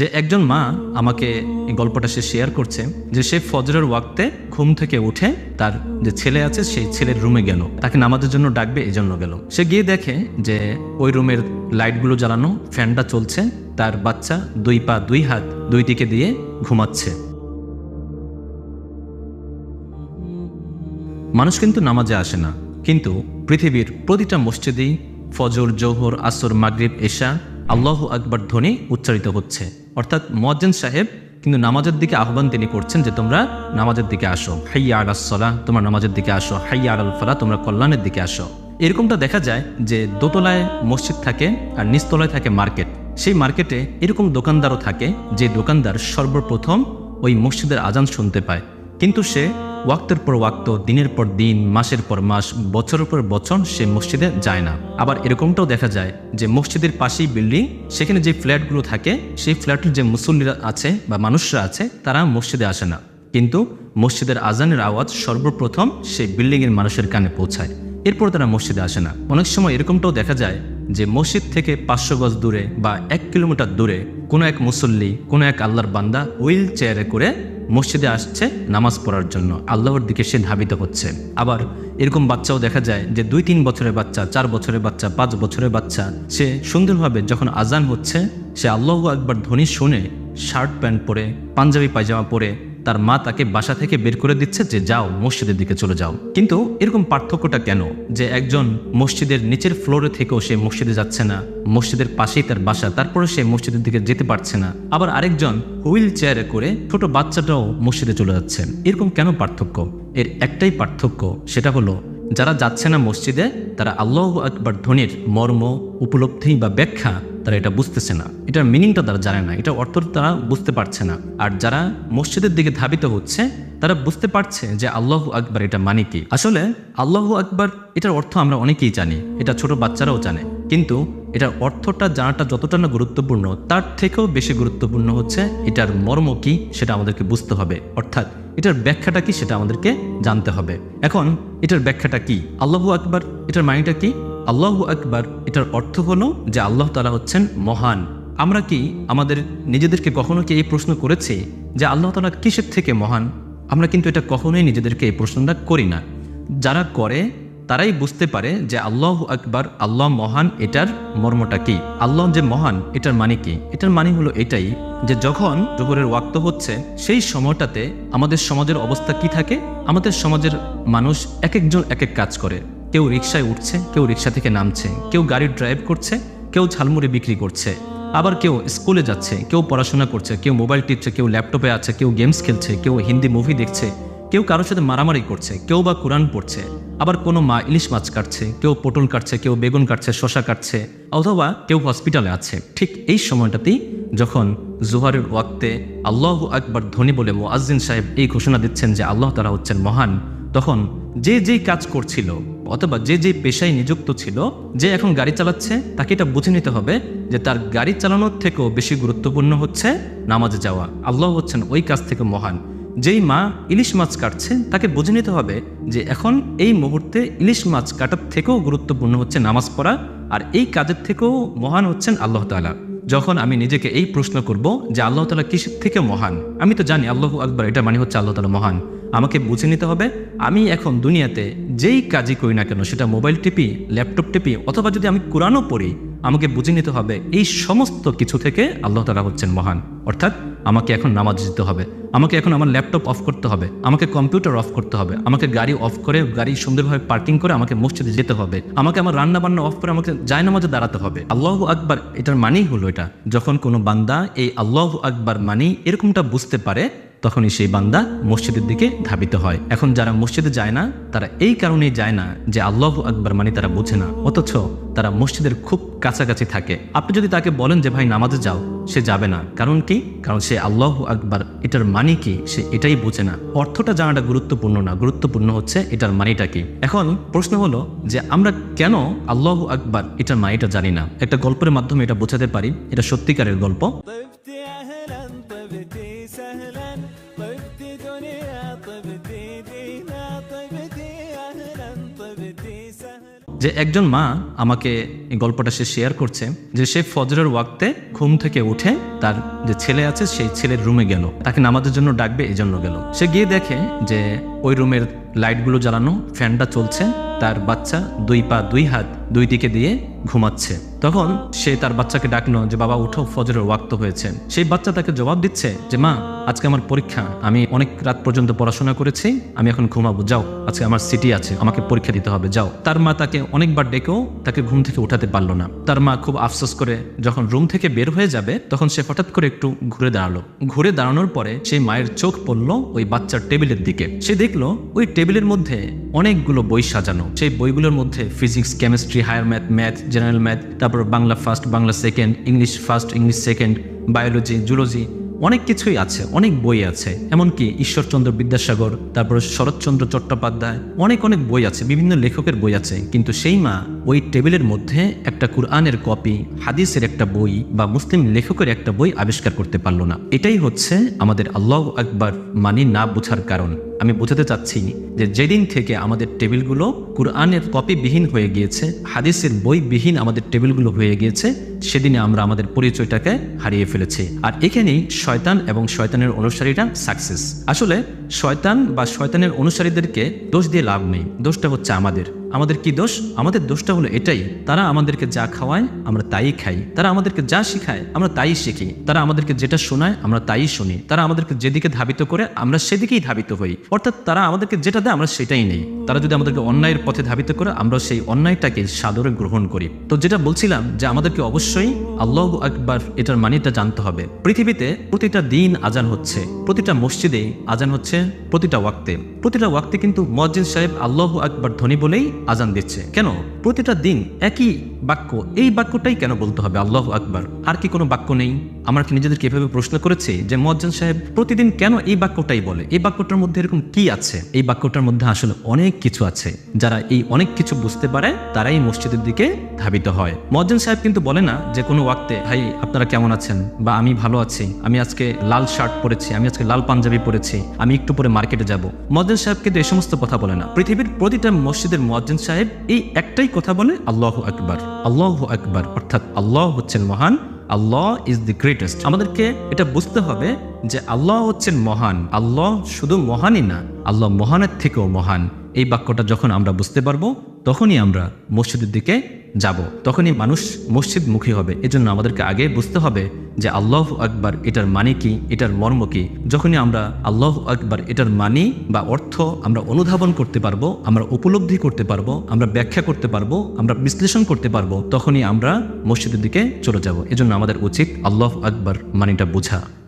যে একজন মা আমাকে এই গল্পটা সে শেয়ার করছে, যে সে ফজরের ওয়াক্তে ঘুম থেকে উঠে তার যে ছেলে আছে, সেই ছেলের রুমে গেল। তাকে নামাজের জন্য ডাকবে এই জন্য গেল। সে গিয়ে দেখে যে ওই রুমের লাইটগুলো জ্বালানো, ফ্যানটা চলছে, তার বাচ্চা দুই পা, দুই হাত দুই দিকে দিয়ে ঘুমাচ্ছে। মানুষ কিন্তু নামাজে আসে না। কিন্তু পৃথিবীর প্রতিটা মসজিদেই ফজর, জোহর, আসর, মাগরিব, এশা আল্লাহ আকবর ধ্বনি উচ্চারিত হচ্ছে। অর্থাৎ মজ্জেন সাহেব কিন্তু নামাজের দিকে আহ্বান তিনি করছেন যে তোমরা নামাজের দিকে আসো। হাইয়া আলাসলা তোমরা নামাজের দিকে আসো। হাইয়া আলাল ফালা তোমরা কল্যাণের দিকে আসো। এরকমটা দেখা যায় যে দোতলায় মসজিদ থাকে আর নিচতলায় থাকে মার্কেট। সেই মার্কেটে এরকম দোকানদারও থাকে যে দোকানদার সর্বপ্রথম ওই মসজিদের আজান শুনতে পায়। কিন্তু সে ওয়াক্তের পর ওয়াক্ত, দিনের পর দিন, মাসের পর মাস, বছরের পর বছর সে মসজিদে যায় না। আবার এরকমটাও দেখা যায় যে মসজিদের পাশেই বিল্ডিং, সেখানে যে ফ্ল্যাটগুলো থাকে, সেই ফ্ল্যাটের যে মুসল্লিরা আছে বা মানুষরা আছে, তারা মসজিদে আসে না। কিন্তু মসজিদের আজানের আওয়াজ সর্বপ্রথম সেই বিল্ডিংয়ের মানুষের কানে পৌঁছায়। এরপর তারা মসজিদে আসে না। অনেক সময় এরকমটাও দেখা যায় যে মসজিদ থেকে পাঁচশো গজ দূরে বা এক কিলোমিটার দূরে কোনো এক মুসল্লি, কোনো এক আল্লাহর বান্দা হুইল চেয়ারে করে মসজিদে আসছে নামাজ পড়ার জন্য। আল্লাহর দিকে সে ধাবিত হচ্ছে। আবার এরকম বাচ্চাও দেখা যায় যে দুই তিন বছরের বাচ্চা, চার বছরের বাচ্চা, পাঁচ বছরের বাচ্চা, সে সুন্দরভাবে যখন আজান হচ্ছে, সে আল্লাহ একবার ধ্বনি শুনে শার্ট প্যান্ট পরে, পাঞ্জাবি পায়জামা পরে তার মা তাকে বাসা থেকে বের করে দিচ্ছে যে যাও মসজিদের দিকে চলে যাও। কিন্তু এরকম পার্থক্যটা কেন? যে একজন মসজিদের নিচের ফ্লোরে থেকেও সে মসজিদে যাচ্ছে না, মসজিদের পাশেই তার বাসা, তারপরে সে মসজিদের দিকে যেতে পারছে না। আবার আরেকজন হুইল চেয়ারে করে ছোট বাচ্চাটাও মসজিদে চলে যাচ্ছে। এরকম কেন পার্থক্য? এর একটাই পার্থক্য, সেটা হলো যারা যাচ্ছে না মসজিদে, তারা আল্লাহ আকবর ধ্বনির মর্ম, উপলব্ধি বা ব্যাখ্যা তারা এটা বুঝতেছে না। এটার মিনিংটা তারা জানে না এটা অর্থ তারা বুঝতে পারছে না। আর যারা মসজিদের দিকে ধাবিত হচ্ছে, তারা বুঝতে পারছে যে আল্লাহ আকবর এটা মানে কি। আসলে আল্লাহ আকবর এটার অর্থ আমরা অনেকেই জানি, এটা ছোট বাচ্চারাও জানে। কিন্তু এটার অর্থটা জানাটা যতটা না গুরুত্বপূর্ণ, তার থেকেও বেশি গুরুত্বপূর্ণ হচ্ছে, এটার মর্ম কি সেটা আমাদেরকে বুঝতে হবে। অর্থাৎ এটার ব্যাখ্যাটা কি সেটা আমাদেরকে জানতে হবে। এখন, এটার ব্যাখ্যাটা কি? আল্লাহ আকবর, এটার মানিটা কি? আল্লাহ আকবর, এটার অর্থ হলো যে আল্লাহ তালা হচ্ছেন মহান। আমরা কি আমাদের নিজেদেরকে কখনো কি এই প্রশ্ন করেছি যে আল্লাহ তালা কিসের থেকে মহান? আমরা কিন্তু এটা কখনোই নিজেদেরকে এই প্রশ্নটা করি না। যারা করে তারাই বুঝতে পারে যে আল্লাহ আকবার, আল্লাহ মহান, এটার মর্মটা কি? আল্লাহ যে মহান, এটার মানে কি? এটার মানে হলো এটাই যে যখন জোহরের ওয়াক্ত হচ্ছে, সেই সময়টাতে আমাদের সমাজের অবস্থা কি থাকে? আমাদের সমাজের মানুষ এক একজন এক এক কাজ করে। কেউ রিক্সায় উঠছে, কেউ রিক্সা থেকে নামছে, কেউ গাড়ি ড্রাইভ করছে, কেউ ঝালমুড়ি বিক্রি করছে, আবার কেউ স্কুলে যাচ্ছে, কেউ পড়াশোনা করছে, কেউ মোবাইল টিপছে, কেউ ল্যাপটপে আছে, কেউ গেমস খেলছে, কেউ হিন্দি মুভি দেখছে কেউ কারোর সাথে মারামারি করছে, কেউ বা কোরআন পড়ছে, আবার কোনো মা ইলিশ মাছ কাটছে, কেউ পটল কাটছে, কেউ বেগুন কাটছে শশা কাটছে, অথবা কেউ হসপিটালে আছে। ঠিক এই সময়টাতেই যখন জোহারের ওয়াক্তে আল্লাহ আকবর ধ্বনি বলে মোয়াজ্জিন সাহেব এই ঘোষণা দিচ্ছেন যে আল্লাহ তারা হচ্ছেন মহান, তখন যে যেই কাজ করছিল, অথবা যে যে পেশায় নিযুক্ত ছিল, যে এখন গাড়ি চালাচ্ছে, তাকে এটা বুঝে নিতে হবে যে তার গাড়ি চালানোর থেকেও বেশি গুরুত্বপূর্ণ হচ্ছে নামাজে যাওয়া। আল্লাহ হচ্ছেন ওই কাজ থেকে মহান। যেই মা ইলিশ মাছ কাটছে, তাকে বুঝে নিতে হবে যে এখন এই মুহূর্তে ইলিশ মাছ কাটার থেকেও গুরুত্বপূর্ণ হচ্ছে নামাজ পড়া, আর এই কাজের থেকেও মহান হচ্ছেন আল্লাহ তালা যখন আমি নিজেকে এই প্রশ্ন করব যে আল্লাহ তালা কিসের থেকে মহান, আমি তো জানি আল্লাহ আকবর, এটা মানে হচ্ছে আল্লাহ তালা মহান। আমাকে বুঝে নিতে হবে, আমি এখন দুনিয়াতে যেই কাজই করি না কেন, সেটা মোবাইল টিপি, ল্যাপটপ টিপি, অথবা যদি আমি কোরআনও পড়ি আমাকে বুঝে নিতে হবে। এই সমস্ত কিছু থেকে আল্লাহ তালা হচ্ছেন মহান। অর্থাৎ আমাকে এখন নামাজ দিতে হবে। আমাকে এখন আমার ল্যাপটপ অফ করতে হবে। আমাকে কম্পিউটার অফ করতে হবে। আমাকে গাড়ি অফ করে, গাড়ি সুন্দরভাবে পার্কিং করে আমাকে মসজিদে যেতে হবে। আমাকে আমার রান্না বান্না অফ করে আমাকে যায় নামাজে দাঁড়াতে হবে। আল্লাহ আকবার, এটার মানেই হলো এটা। যখন কোনো বান্দা এই আল্লাহ আকবার মানি এরকমটা বুঝতে পারে তখনই সেই বান্দা মসজিদের দিকে ধাবিত হয়। এখন যারা মসজিদে যায় না, তারা এই কারণেই যায় না যে আল্লাহ আকবার মানে তারা বোঝে না। অথচ তারা মসজিদের খুব কাছাকাছি থাকে। আপনি যদি তাকে বলেন যে, ভাই, নামাজে যাও, সে যাবে না। কারণ কি? কারণ সে আল্লাহ আকবার, এটার মানে কি? সে এটাই বোঝে না। অর্থটা জানাটা গুরুত্বপূর্ণ না। গুরুত্বপূর্ণ হচ্ছে এটার মানিটা কি? এখন প্রশ্ন হলো যে, আমরা কেন আল্লাহ আকবার, এটার মানিটা জানি না? একটা গল্পের মাধ্যমে এটা বোঝাতে পারি। এটা সত্যিকারের গল্প। যে একজন মা আমাকে এই গল্পটা সে শেয়ার করছে, যে সে ফজরের ওয়াক্তে ঘুম থেকে উঠে তার যে ছেলে আছে, সেই ছেলের রুমে গেল। তাকে নামাজের জন্য ডাকবে এই জন্য গেল। সে গিয়ে দেখে যে ওই রুমের লাইটগুলো জ্বালানো ফ্যানটা চলছে, তার বাচ্চা দুই পা, দুই হাত দুই দিকে দিয়ে ঘুমাচ্ছে। তখন সে তার বাচ্চাকে ডাকলো যে, বাবা, উঠো, ফজরের ওয়াক্ত হয়েছে। সেই বাচ্চা তাকে জবাব দিচ্ছে যে, মা, আজকে আমার পরীক্ষা। আমি অনেক রাত পর্যন্ত পড়াশোনা করেছি, আমি এখন ঘুমাবো। যাও, আজকে আমার সিটি আছে, আমাকে পরীক্ষা দিতে হবে, যাও। তার মা তাকে অনেকবার ডেকেও তাকে ঘুম থেকে উঠাতে পারল না। তার মা খুব আফসোস করে যখন রুম থেকে বের হয়ে যাবে, তখন সে হঠাৎ করে একটু ঘুরে দাঁড়াল। ঘুরে দাঁড়ানোর পরে সেই মায়ের চোখ পড়ল ওই বাচ্চার টেবিলের দিকে। সে দেখল ওই টেবিলের মধ্যে অনেকগুলো বই সাজানো। সেই বইগুলোর মধ্যে physics, chemistry, higher math math general math তারপর Bangla first Bangla second English first English second biology zoology অনেক কিছুই আছে, অনেক বই আছে। এমনকি ঈশ্বরচন্দ্র বিদ্যাসাগর, তারপর শরৎচন্দ্র চট্টোপাধ্যায়, অনেক অনেক বই আছে, বিভিন্ন লেখকের বই আছে, কিন্তু সেই মা ওই টেবিলের মধ্যে একটা কুরআনের কপি, হাদিসের একটা বই বা মুসলিম লেখকের একটা বই আবিষ্কার করতে পারল না। এটাই হচ্ছে আমাদের আল্লাহ আকবার মানি না বোঝার কারণ। আমি বোঝাতে চাচ্ছি যে যেদিন থেকে আমাদের টেবিলগুলো কুরআনের কপিবিহীন হয়ে গিয়েছে, হাদিসের বইবিহীন আমাদের টেবিলগুলো হয়ে গিয়েছে, সেদিনে আমরা আমাদের পরিচয়টাকে হারিয়ে ফেলেছি। আর এখানেই শয়তান এবং শয়তানের অনুসারীরা সাকসেস আসলে শয়তান বা শয়তানের অনুসারীদেরকে দোষ দিয়ে লাভ নেই। দোষটা হচ্ছে আমাদের। আমাদের কি দোষ? আমাদের দোষটা হলো এটাই। তারা আমাদেরকে যা খাওয়ায়, আমরা তাই খাই। তারা আমাদেরকে যা শিখায়, আমরা তাই শিখি। তারা আমাদেরকে যেটা শোনায়, আমরা তাই শুনি। তারা আমাদেরকে যেদিকে ধাবিত করে, আমরা সেদিকেই ধাবিত হই। অর্থাৎ তারা আমাদেরকে যেটা দেয়, আমরা সেটাই নেই। তারা যদি আমাদেরকে অন্যায়ের পথে ধাবিত করে আমরা সেই অন্যায়টাকে সাদরে গ্রহণ করি। তো যেটা বলছিলাম যে আমাদেরকে অবশ্যই আল্লাহ আকবার এটার মানিটা জানতে হবে। পৃথিবীতে প্রতিটা দিন আজান হচ্ছে। প্রতিটা মসজিদে আজান হচ্ছে। প্রতিটা ওয়াক্তে। প্রতিটা ওয়াক্তে কিন্তু মসজিদ সাহেব আল্লাহ আকবর ধ্বনি বলেই আজান দিচ্ছে। কেন? প্রতিটা দিন একই বাক্য, এই বাক্যটাই কেন বলতে হবে? আল্লাহ আকবার। আর কি কোনো বাক্য নেই? আমরা কি নিজেদেরকে এভাবে প্রশ্ন করেছি যে মজ্জান সাহেব প্রতিদিন কেন এই বাক্যটাই বলে? এই বাক্যটার মধ্যে এরকম কি আছে? এই বাক্যটার মধ্যে আসলে অনেক কিছু আছে। যারা এই অনেক কিছু বুঝতে পারে, তারাই মসজিদের দিকে ধাবিত হয়। মজ্জান সাহেব কিন্তু বলে না যে কোনো ওয়াক্তে, ভাই, আপনারা কেমন আছেন? বা আমি ভালো আছি। আমি আজকে লাল শার্ট পরেছি। আমি আজকে লাল পাঞ্জাবি পরেছি। আমি একটু পরে মার্কেটে যাব। মজ্জান সাহেব কিন্তু এই সমস্ত কথা বলে না। পৃথিবীর প্রতিটা মসজিদের মজ্জান সাহেব এই একটাই কথা বলে? আল্লাহ আকবার আল্লাহ আকবার, অর্থাৎ আল্লাহ হচ্ছেন মহান, আল্লাহ ইজ দি গ্রেটেস্ট আমাদেরকে এটা বুঝতে হবে যে আল্লাহ হচ্ছেন মহান, আল্লাহ শুধু মহানই না, আল্লাহ মহানের থেকেও মহান। এই বাক্যটা যখন আমরা বুঝতে পারব, তখনই আমরা মসজিদের দিকে যাব, তখনই মানুষ মসজিদ মুখী হবে। এজন্য আমাদেরকে আগে বুঝতে হবে যে আল্লাহ আকবার এটার মানে কি, এটার মর্ম কি। যখনই আমরা আল্লাহ আকবার এটার মানে বা অর্থ আমরা অনুধাবন করতে পারব, আমরা উপলব্ধি করতে পারব, আমরা ব্যাখ্যা করতে পারব, আমরা বিশ্লেষণ করতে পারব, তখনই আমরা মসজিদের দিকে চলে যাব। এজন্য আমাদের উচিত আল্লাহ আকবার মানিটা বোঝা।